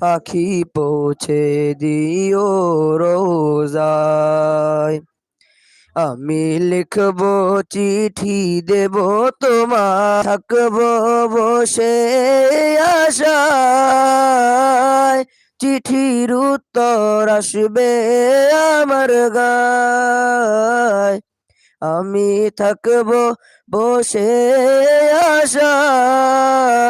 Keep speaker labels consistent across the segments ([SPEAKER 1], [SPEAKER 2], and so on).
[SPEAKER 1] পাখি পৌঁছে দিও রোজায়। আমি লিখব চিঠি, দেব তোমার থাকব বসে আশায়। চিঠির উত্তর আসবে আমার গায়। আমি থাকব বসে আশায়।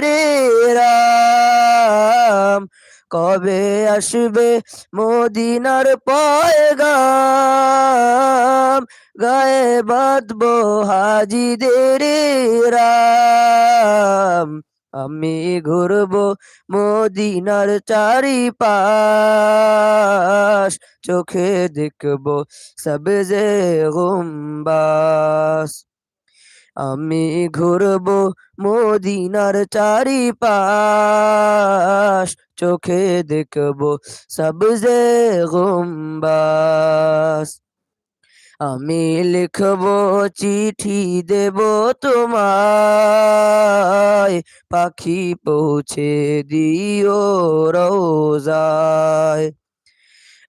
[SPEAKER 1] রে রাম, কবে আসবে মদিনার পয়গাম? গায়ে বাঁধবো হাজিদের রাম, আমি ঘুরব মদিনার চারিপাশ। চোখে দেখব সবজে গুম্বাস। আমি ঘুরব মদিনার চারিপাশ, চোখে দেখব সবজে গুম্বাস আমি লিখব, চিঠি দেব তোমায়, পাখি পৌঁছে দিও রোজায়।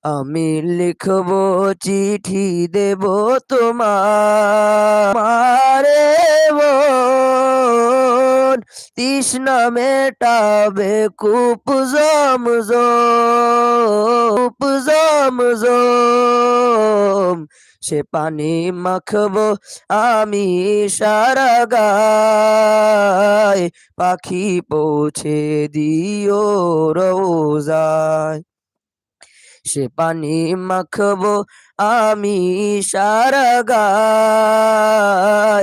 [SPEAKER 1] আমি লিখব, চিঠি দেব তোমারে তৃষ্ণা মেটাবে কুপ জম কুপ জম। সে পানি মাখব আমি সারা গায়, পাখি পৌঁছে দিও রোজায়। সে পানি মাখব আমি সারা গায়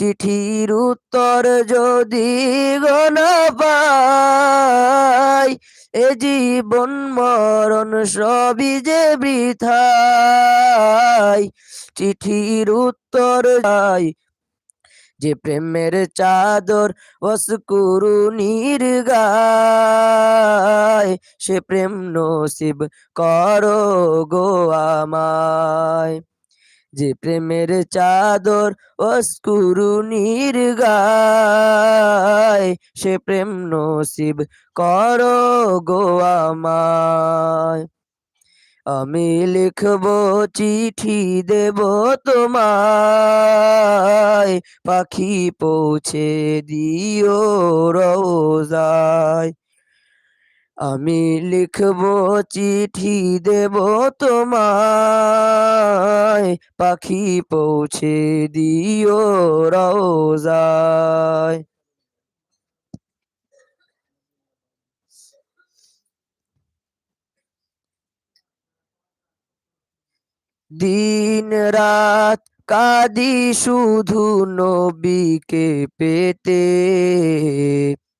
[SPEAKER 1] চিঠির উত্তর যদি গনা পাই, এ জীবন মরণ সবই যে বৃথাই। চিঠির উত্তর যাই যে প্রেমের চাদর ওসকুরু নির্গায়, সে প্রেম নসিব করো গো আমায়। যে প্রেমের চাদর অস্কুরু নির্গায়, সে প্রেম নসিব করো গো আমায়। আমি লিখব চিঠি দেব তোমায়, পাখি পৌঁছে দিও রোজায়। আমি লিখব চিঠি দেব তোমায় পাখি পৌঁছে দিও রোজায় দিন রাত কাদি শুধু নবীকে পেতে।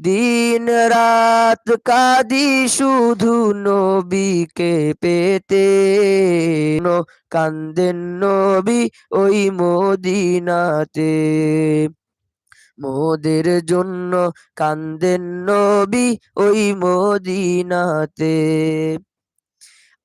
[SPEAKER 1] দিন রাত কাদি শুধু নবীকে পেতে। কান্দেন নবী ওই মদিনাতে। মোদের জন্য কান্দেন নবী ওই মদিনাতে।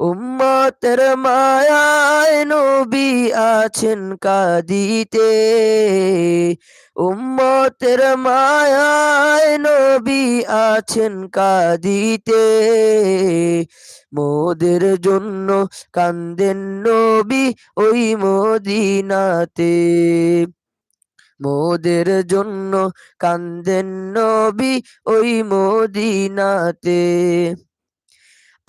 [SPEAKER 1] উম্মতের মায়ায় নবী আছেন কাদিতে। উম্মতের মায়ায় নবী আছেন কাদিতে। মোদের জন্য কান্দেন নবী ওই মদিনাতে। মোদের জন্য কান্দেন নবী ওই মদিনাতে।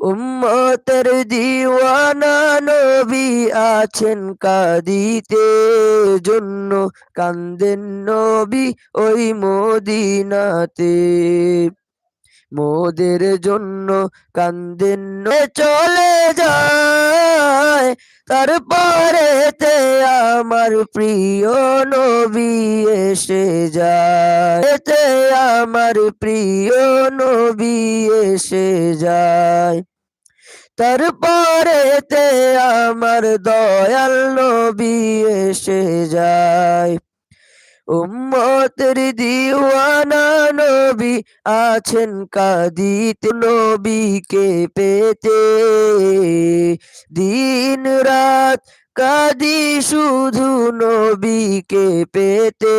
[SPEAKER 1] উম্মতের দিওয়ানা নবী আছেন কাদিতে, জন্য কান্দেন নবী ওই মদিনাতে। মোদের জন্য কান্দেন চলে যায়, তারপরেতে আমার প্রিয় নবী এসে যায়। এতে আমার প্রিয় নবী এসে যায়। তারপরেতে আমার দয়াল নবী এসে যায়। উম্মতের দিওয়ানা নবী আছেন কাদিতে নবীকে পেতে। দিন রাত কাদি শুধু নবীকে পেতে।